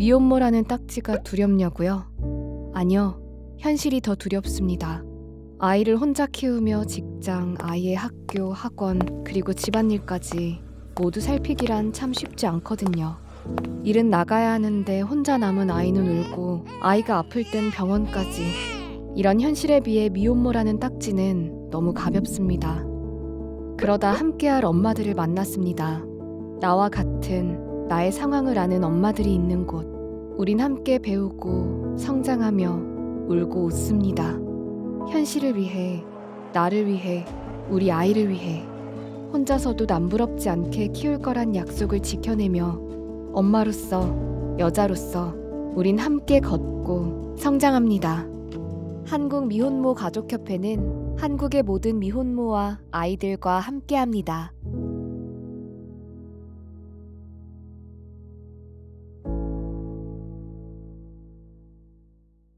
미혼모라는 딱지가 두렵냐고요? 아니요. 현실이 더 두렵습니다. 아이를 혼자 키우며 직장, 아이의 학교, 학원, 그리고 집안일까지 모두 살피기란 참 쉽지 않거든요. 일은 나가야 하는데 혼자 남은 아이는 울고 아이가 아플 땐 병원까지. 이런 현실에 비해 미혼모라는 딱지는 너무 가볍습니다. 그러다 함께할 엄마들을 만났습니다. 나와 같은 나의 상황을 아는 엄마들이 있는 곳. 우린 함께 배우고 성장하며 울고 웃습니다. 현실을 위해, 나를 위해, 우리 아이를 위해 혼자서도 남부럽지 않게 키울 거란 약속을 지켜내며 엄마로서, 여자로서 우린 함께 걷고 성장합니다. 한국 미혼모 가족협회는 한국의 모든 미혼모와 아이들과 함께합니다.